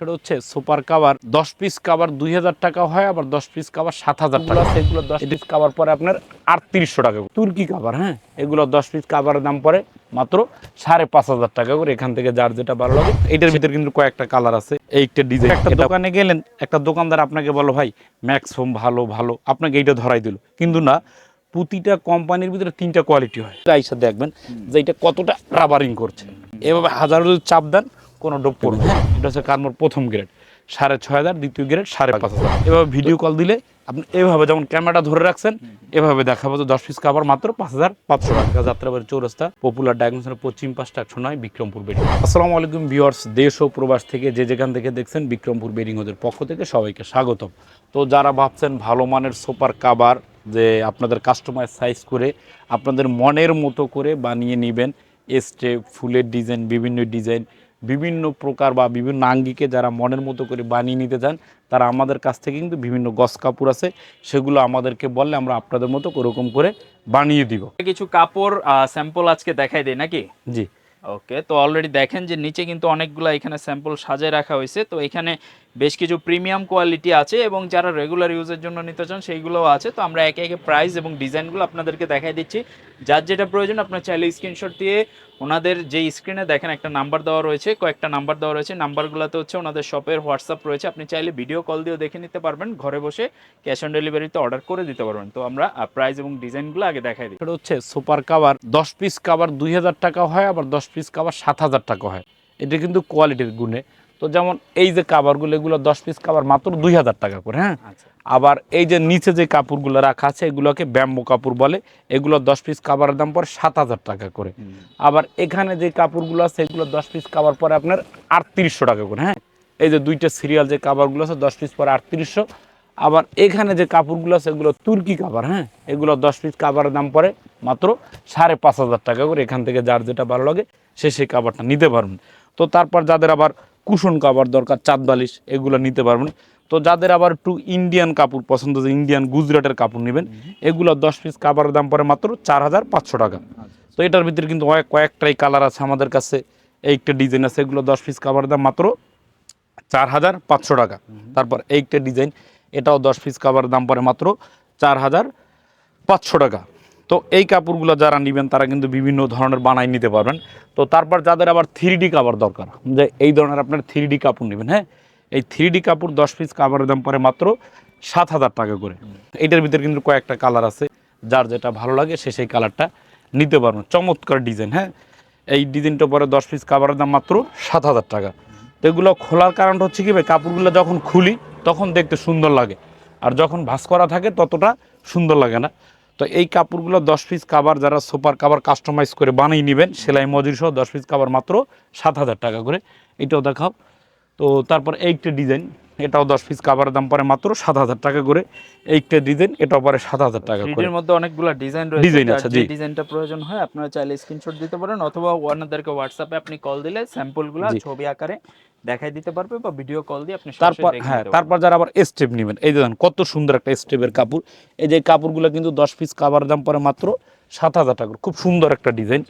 সেটা হচ্ছে super cover দশ পিস কাভার দুই হাজার টাকা হয় আবার দশ পিস কাভার সাত হাজার টাকা। সেগুলো দশ পিস কাভার পরে আপনার আটত্রিশশো টাকা তুর্কি কাভার হ্যাঁ? এগুলো দশ পিস কাভারের দাম পরে মাত্র সাড়ে পাঁচ হাজার টাকা করে। এখান থেকে যার যেটা ভালো লাগে এটার ভিতরে কিন্তু কয়েকটা কালার আছে। এইটা ডিজাইন একটা দোকানে গেলেন একটা দোকানদার আপনাকে বলো ভাই ম্যাক্স হোম ভালো ভালো। আপনাকে এইটা ধরাই দিল। কিন্তু না প্রতিটা কোম্পানির ভিতরে তিনটা কোয়ালিটি হয়। আইসা দেখবেন যে এটা কতটা রাবারিং করছে। এভাবে হাজারো চাপ দেন কোনো ডোপ পড়বে না। এটা হচ্ছে কার্মোর প্রথম গ্রেড সাড়ে ছয় হাজার দ্বিতীয় গ্রেড সাড়ে পাঁচ হাজার। এভাবে ভিডিও কল দিলে আপনি এভাবে যেমন ক্যামেরাটা ধরে রাখছেন এভাবে দেখাবো যে দশ পিস কাভার মাত্র পাঁচ হাজার পাঁচশো টাকা। যাত্রাবাড়ি চৌরাস্তা পপুলার ডায়াগনোসের পশ্চিম পাশটা একশো নয় বিক্রমপুর বেডিং। আসসালামু আলাইকুম ভিউয়ার্স দেশ ও প্রবাস থেকে যে যেখান থেকে দেখছেন বিক্রমপুর বেডিং ওদের পক্ষ থেকে সবাইকে স্বাগতম। তো যারা ভাবছেন ভালো মানের সোপার কাভার যে আপনাদের কাস্টমাইজ সাইজ করে আপনাদের মনের মতো করে বানিয়ে নেবেন স্টেপ ফুলের ডিজাইন বিভিন্ন ডিজাইন বিভিন্ন প্রকার বা বিভিন্ন আঙ্গিকে যারা মনের মতো করে বানিয়ে নিতে চান তারা আমাদের কাছ থেকে কিন্তু বিভিন্ন গস কাপড় আছে সেগুলো আমাদেরকে বললে আমরা আপনাদের মতো ওরকম করে বানিয়ে দিব। কিছু কাপড় স্যাম্পল আজকে দেখাই দেয় নাকি? জি। ওকে তো অলরেডি দেখেন যে নিচে কিন্তু অনেকগুলো এখানে স্যাম্পল সাজিয়ে রাখা হয়েছে তো এখানে বেশ কিছু প্রিমিয়াম কোয়ালিটি আছে এবং যারা রেগুলার ইউজের জন্য নিতে চান, সেইগুলোও আছে। তো আমরা একে একে প্রাইস এবং ডিজাইনগুলো আপনাদেরকে দেখাই দিচ্ছি। যার যেটা প্রয়োজন, আপনার চাইলে স্ক্রিনশট দিয়ে ওনাদের যে স্ক্রিনে দেখেন একটা নাম্বার দেওয়া রয়েছে, কয়েকটা নাম্বার দেওয়া রয়েছে। নাম্বারগুলোতে হচ্ছে ওনাদের শপের হোয়াটসঅ্যাপ রয়েছে। আপনি চাইলে ভিডিও কল দিয়েও দেখে নিতে পারবেন। ঘরে বসে ক্যাশ অন ডেলিভারিতে অর্ডার করে দিতে পারবেন। তো আমরা প্রাইস এবং ডিজাইনগুলো আগে দেখাই দিই। সেটা হচ্ছে সুপার কাভার দশ পিস কাভার দুই হাজার টাকা হয়, আবার দশ পিস কাভার সাত হাজার টাকা হয়। এটা কিন্তু কোয়ালিটির গুণে। তো যেমন এই যে কাভারগুলো এগুলো দশ পিস কাভার মাত্র দুই হাজার টাকা করে হ্যাঁ? আচ্ছা। আবার এই যে নিচে যে কাপড়গুলো রাখা আছে এগুলোকে ব্যাম্বো কাপড় বলে এগুলো দশ পিস কাভারের দাম পরে সাত হাজার টাকা করে। আবার এখানে যে কাপড়গুলো আছে এগুলো দশ পিস কাভার পরে আপনার আটত্রিশশো টাকা করে হ্যাঁ? এই যে দুইটা সিরিয়াল যে কাভারগুলো আছে দশ পিস পরে আটত্রিশশো। আবার এখানে যে কাপড়গুলো আছে এগুলো তুর্কি কাভার হ্যাঁ? এগুলো দশ পিস কাভারের দাম পরে মাত্র সাড়ে পাঁচ হাজার টাকা করে। এখান থেকে যার যেটা ভালো লাগে সে সেই কাভারটা নিতে পারবেন তো তারপর যাদের আবার কুশন কাভার দরকার, চাঁদ বালিশ, এগুলো নিতে পারবেন। তো যাদের আবার একটু ইন্ডিয়ান কাপড় পছন্দ, যে ইন্ডিয়ান গুজরাটের কাপড় নেবেন, এগুলো দশ পিস কাভারের দাম পরে মাত্র চার হাজার পাঁচশো টাকা। তো এটার ভিতরে কিন্তু অনেক কয়েকটাই কালার আছে আমাদের কাছে, এইটা ডিজাইন আছে, এগুলো দশ পিস কাভারের দাম মাত্র চার হাজার পাঁচশো টাকা। তারপর এইটা ডিজাইন এটাও দশ পিস কাভারের দাম পরে মাত্র চার হাজার পাঁচশো টাকা। তো এই কাপড়গুলো যারা নেবেন, তারা কিন্তু বিভিন্ন ধরনের বানাই নিতে পারবেন। তো তারপর যাদের আবার থ্রি ডি কাভার দরকার, যে এই ধরনের আপনার থ্রি কাপড় নেবেন হ্যাঁ? এই থ্রি কাপড় দশ পিস কাভারের দাম পরে মাত্র সাত হাজার টাকা করে। এটার ভিতরে কিন্তু কয়েকটা কালার আছে, যার যেটা ভালো লাগে সে সেই কালারটা নিতে পারবেন। চমৎকার ডিজাইন হ্যাঁ? এই ডিজাইনটা পরে দশ পিস কাভারের দাম মাত্র সাত হাজার টাকা। তো এগুলো খোলার কারণটা হচ্ছে কি ভাই, কাপড়গুলো যখন খুলি, তখন দেখতে সুন্দর লাগে। আর যখন ভাঁজ করা থাকে, ততটা সুন্দর লাগে না। তো এই কাপড়গুলো দশ পিস কাভার যারা সুপার কাভার কাস্টমাইজ করে বানিয়ে নেবেন সেলাই মজুরি সহ দশ পিস কাভার মাত্র সাত হাজার টাকা করে। এটাও দেখাও। তো তারপর এইটা ডিজাইন এটাও দশ পিস কাভারের দাম পরে মাত্র সাত হাজার টাকা করে। এইটা ডিজাইন এটাও পরে সাত হাজার টাকা করে। মধ্যে অনেকগুলো ডিজাইন রয়েছে। যার আছে, যে। ডিজাইনটা প্রয়োজন হয় আপনারা চাইলে স্ক্রিনশট দিতে পারেন অথবা ওনাদেরকে হোয়াটসঅ্যাপে আপনি কল দিলে স্যাম্পলগুলো। ছবি আকারে দেখাই দিতে পারবে বা ভিডিও কল দিয়ে আপনি তারপর হ্যাঁ তারপর যারা আবার স্টেপ নেবেন এই দেখেন কত সুন্দর একটা স্টেপের কাপড়। এই যে কাপড়গুলো কিন্তু দশ পিস কাভার দাম পরে মাত্র সাত হাজার টাকা খুব সুন্দর একটা ডিজাইন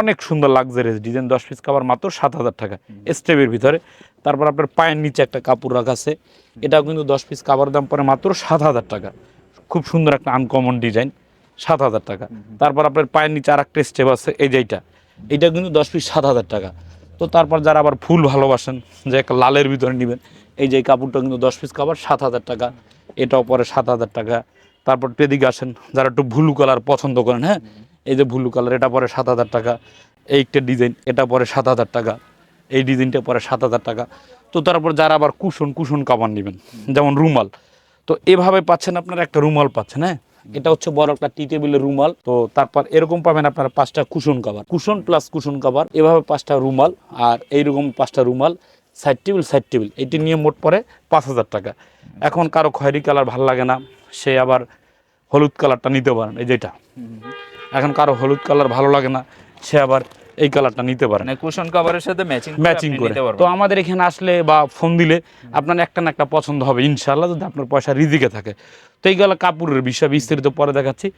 অনেক সুন্দর লাক্সারিয়াস ডিজাইন দশ পিস কাভার মাত্র সাত হাজার টাকা স্টেপের ভিতরে। তারপর আপনার পায়ের নিচে একটা কাপড় রাখা আছে। এটাও কিন্তু দশ পিস কাভার দাম পরে মাত্র সাত হাজার টাকা। খুব সুন্দর একটা আনকমন ডিজাইন সাত হাজার টাকা। তারপর আপনার পায়ের নিচে আর একটা স্টেপ আছে এই যেইটা এটা কিন্তু দশ পিস সাত হাজার টাকা। তো তারপর যারা আবার ফুল ভালোবাসেন, যে একটা লালের ভিতরে নেবেন, এই যে কাপড়টা কিন্তু দশ পিস কাপড়, সাত হাজার টাকা। এটাও পরে সাত হাজার টাকা। তারপর এদিকে আসেন, যারা একটু ভুলু কালার পছন্দ করেন হ্যাঁ? এই যে ভুলু কালার এটা পরে সাত হাজার টাকা। এইটা ডিজাইন এটা পরে সাত হাজার টাকা। এই ডিজাইনটা পরে সাত হাজার টাকা। তো তারপর যারা আবার কুশন কুশন কাপড় নেবেন, যেমন রুমাল। তো এভাবে পাচ্ছেন আপনারা, একটা রুমাল পাচ্ছেন হ্যাঁ? এটা হচ্ছে বড় একটা টি টেবিলের রুমাল। তো তারপর এরকম পাবেন আপনারা পাঁচটা cushion cover cushion plus cushion cover এভাবে পাঁচটা রুমাল আর এইরকম পাঁচটা রুমাল সাইড টেবিল সাইড টেবিল এটি নিয়ে মোট পরে পাঁচ হাজার টাকা। এখন কারও খয়েরি কালার ভালো লাগে না সে আবার হলুদ কালারটা নিতে পারেন এই যেটা এখন কারও হলুদ কালার ভালো লাগে না সে আবার এই কালারটা নিতে পারেন। মানে কুশন কভারের সাথে ম্যাচিং ম্যাচিং করে। তো আমাদের এখানে আসলে বা ফোন দিলে আপনার একটা না একটা পছন্দ হবে ইনশাল্লাহ যদি আপনার পয়সা রিজিকে থাকে। তো এইগুলো কাপড়ের বিষয় বিস্তারিত পরে দেখাচ্ছি।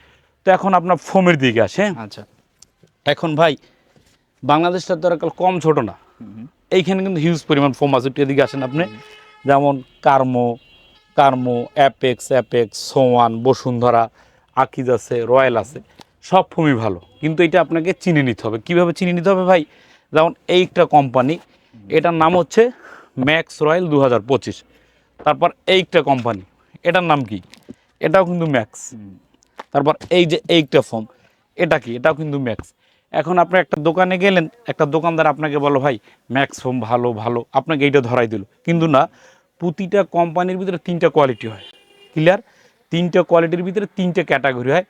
তো এখন আপনার ফোমের দিকে আসে হ্যাঁ? আচ্ছা। এখন ভাই বাংলাদেশটা তো আর কাল কম ছোট না। এইখানে কিন্তু হিউজ পরিমাণ ফোম আছে। একটু এদিকে আসেন আপনি। যেমন কার্মো কার্মো Apex Apex Swan Bashundhara Akij আছে রয়্যাল আছে। সব ফোমই ভালো। কিন্তু এটা আপনাকে চিনে নিতে হবে। কীভাবে চিনে নিতে হবে ভাই? যেমন এইটা কোম্পানি এটার নাম হচ্ছে ম্যাক্স রয়্যাল দু তারপর এইটা কোম্পানি এটার নাম কি? এটাও কিন্তু ম্যাক্স তারপর এই যে এইটা ফোম এটা কি? এটাও কিন্তু ম্যাক্স এখন আপনি একটা দোকানে গেলেন, একটা দোকানদার আপনাকে বলো ভাই ম্যাক্স ফোম ভালো ভালো। আপনাকে এইটা ধরাই দিল। কিন্তু না, প্রতিটা কোম্পানির ভিতরে তিনটা কোয়ালিটি হয়। ক্লিয়ার তিনটা কোয়ালিটির ভিতরে তিনটে ক্যাটাগরি হয়।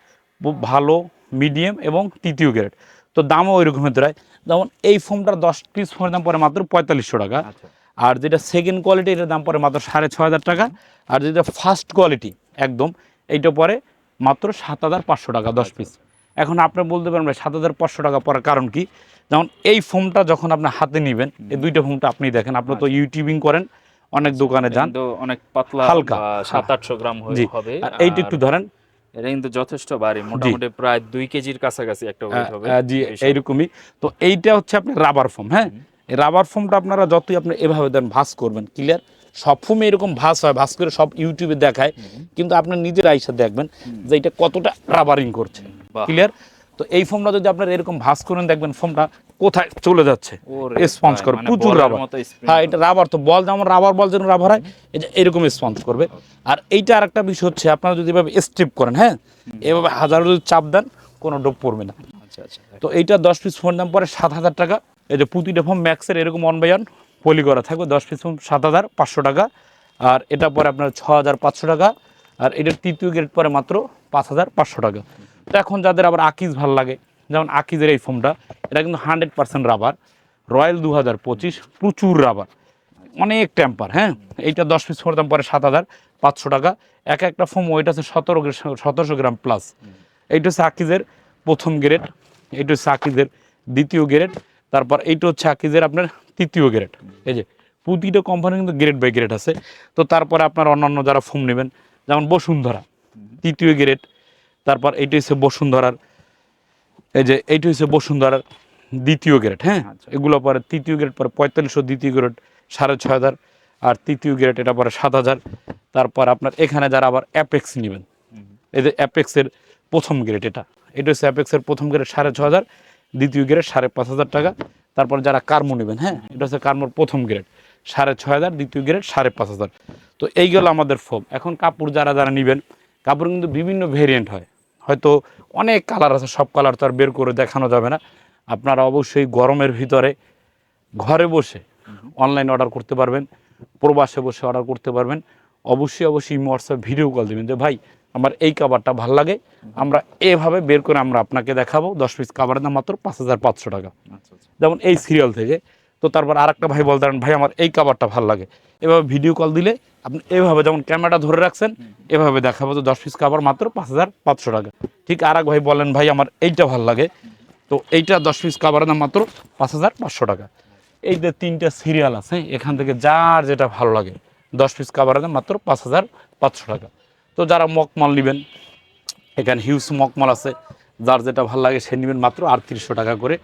ভালো মিডিয়াম এবং তৃতীয় গ্রেড তো দামও ওই রকমের ধরায় যেমন এই ফোমটার দশ পিস ফোনের দাম পড়ে মাত্র পঁয়তাল্লিশশো টাকা। আচ্ছা। আর যেটা সেকেন্ড কোয়ালিটি এটার দাম পড়ে মাত্র সাড়ে ছ হাজার টাকা। আর যেটা ফার্স্ট কোয়ালিটি একদম এইটা পরে মাত্র সাত হাজার পাঁচশো টাকা দশ পিস। এখন আপনি বলতে পারেন ভাই সাত হাজার পাঁচশো টাকা পড়ার কারণ কি? যেমন এই ফোমটা যখন আপনি হাতে নেবেন এই দুইটা ফোমটা আপনি দেখেন আপনি তো ইউটিউবিং করেন অনেক দোকানে যান অনেক পাতলা হালকা। সাত আটশো গ্রাম হবে। এইটা একটু ধরেন এটা কিন্তু যথেষ্ট ভারী মোটামুটি প্রায় দুই কেজির কাছাকাছি একটা ওয়েট হবে। জি এইরকমই। তো এইটা হচ্ছে আপনার রাবার ফোম হ্যাঁ? এই রাবার ফোমটা আপনারা যতই আপনি এভাবে দেন ভাস করবেন ক্লিয়ার সব ফোমে এরকম ভাস হয় ভাস করে সব ইউটিউবে দেখায়। কিন্তু আপনার নিজের আইসা দেখবেন যে এটা কতটা রাবারিং করছে। ক্লিয়ার তো এই ফোমটা যদি আপনার এরকম ভাস করেন দেখবেন ফোমটা কোথায় চলে যাচ্ছে? স্পঞ্জ ভাই, করে মানে প্রচুর রাবার হ্যাঁ এটা রাবার তো বল যেমন রাবার বল যেন রাবার হয় যে এরকম স্পঞ্জ করবে। আর এইটা আরেকটা বিষয় হচ্ছে আপনারা যদি এভাবে স্ট্রিপ করেন হ্যাঁ? এভাবে হাজারো যদি চাপ দেন কোনো ডোপ পড়বে না। আচ্ছা আচ্ছা তো এইটা দশ পিস ফোন দাম পরে সাত হাজার টাকা। এই যে প্রতিটা ফোন ম্যাক্সের এরকম ওয়ান বাই ওয়ান পলি করা থাকবে। দশ পিস ফোন সাত হাজার পাঁচশো টাকা। আর এটা পরে আপনার ছ হাজার পাঁচশো টাকা। আর এটার তৃতীয় গ্রেড পরে মাত্র পাঁচ হাজার পাঁচশো টাকা। তো এখন যাদের আবার আকিজ ভালো লাগে যেমন আকিজের এই ফোনটা, এটা কিন্তু হান্ড্রেড পার্সেন্ট রাবার। রয়্যাল দু হাজার পঁচিশ, প্রচুর রাবার। অনেক টেম্পার হ্যাঁ? এইটা দশ পিস ফোর দাম পরে সাত হাজার, পাঁচশো টাকা। এক একটা ফোম ওইটা আছে সতেরো সতেরোশো গ্রাম প্লাস এইটা হচ্ছে আকিজের প্রথম গ্রেড এইটা হচ্ছে আকিজের দ্বিতীয় গ্রেড তারপর এইটা হচ্ছে আকিজের আপনার তৃতীয় গ্রেড এই যে, প্রতিটা কোম্পানি কিন্তু গ্রেড বাই গ্রেড আছে। তো তারপরে আপনার অন্যান্য যারা ফোম নেবেন, যেমন বসুন্ধরা, তৃতীয় গ্রেড তারপর এইটা হচ্ছে বসুন্ধরার এই যে এইটা হচ্ছে বসুন্ধরার দ্বিতীয় গ্রেড হ্যাঁ? আচ্ছা। এগুলো পরে তৃতীয় গ্রেড পরে পঁয়তাল্লিশশো দ্বিতীয় গ্রেড সাড়ে ছয় হাজার আর তৃতীয় গ্রেড এটা পরে সাত হাজার। তারপর আপনার এখানে যারা আবার অ্যাপেক্স নেবেন এই যে অ্যাপেক্সের প্রথম গ্রেড এটা। এটা হচ্ছে অ্যাপেক্সের প্রথম গ্রেড সাড়ে ছ হাজার দ্বিতীয় গ্রেড সাড়ে পাঁচ হাজার টাকা। তারপর যারা কার্মো নেবেন হ্যাঁ? এটা হচ্ছে কার্মোর প্রথম গ্রেড সাড়ে ছয় হাজার দ্বিতীয় গ্রেড সাড়ে পাঁচ হাজার। তো এইগুলো আমাদের ফোম এখন কাপড় যারা যারা নেবেন কাপড় কিন্তু বিভিন্ন ভেরিয়েন্ট হয়। হয়তো অনেক কালার আছে সব কালার তো আর বের করে দেখানো যাবে না। আপনারা অবশ্যই গরমের ভিতরে ঘরে বসে অনলাইন অর্ডার করতে পারবেন প্রবাসে বসে অর্ডার করতে পারবেন। অবশ্যই অবশ্যই হোয়াটসঅ্যাপ ভিডিও কল দেবেন যে ভাই আমার এই কাবারটা ভালো লাগে। আমরা এভাবে বের করে আমরা আপনাকে দেখাবো। দশ পিস কাবারের দাম মাত্র পাঁচ হাজার পাঁচশো টাকা। আচ্ছা আচ্ছা। যেমন এই সিরিয়াল থেকে। তো তারপর আরেকটা ভাই বলতে পারেন ভাই আমার এই কাবারটা ভালো লাগে। এভাবে ভিডিও কল দিলে আপনি এভাবে যেমন ক্যামেরাটা ধরে রাখছেন, এভাবে দেখাবো তো দশ পিস কাবার মাত্র পাঁচ হাজার পাঁচশো টাকা। ঠিক আর এক ভাই বলেন, ভাই, আমার এইটা ভালো লাগে। তো এইটা দশ পিস কাবারের দাম মাত্র পাঁচ হাজার পাঁচশো টাকা। এই যে তিনটা সিরিয়াল আছে, এখান থেকে যার যেটা ভালো লাগে, দশ পিস কাবারের দাম মাত্র পাঁচ হাজার পাঁচশো টাকা। তো যারা মকমাল নেবেন, এখানে হিউজ মকমাল আছে, যার যেটা ভালো লাগে সে নেবেন মাত্র আটত্রিশশো টাকা করে।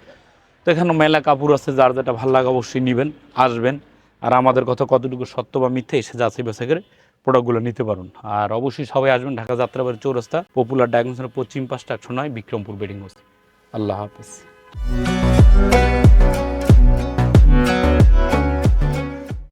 তো এখানে মেলা কাপড় আছে, যার যেটা ভালো লাগে অবশ্যই নেবেন, আসবেন। আর আমাদের কথা কতটুকু সত্য বা মিথ্যে এসে যাচাই বাছাই করে প্রোডাক্টগুলো নিতে পারুন। আর অবশ্যই সবাই আসবেন ঢাকা যাত্রাবাড়ি চৌরাস্তা পপুলার ডায়াগনোসের পশ্চিম পাশটা একশো নয় বিক্রমপুর বেডিং হাউস আল্লাহ হাফেজ।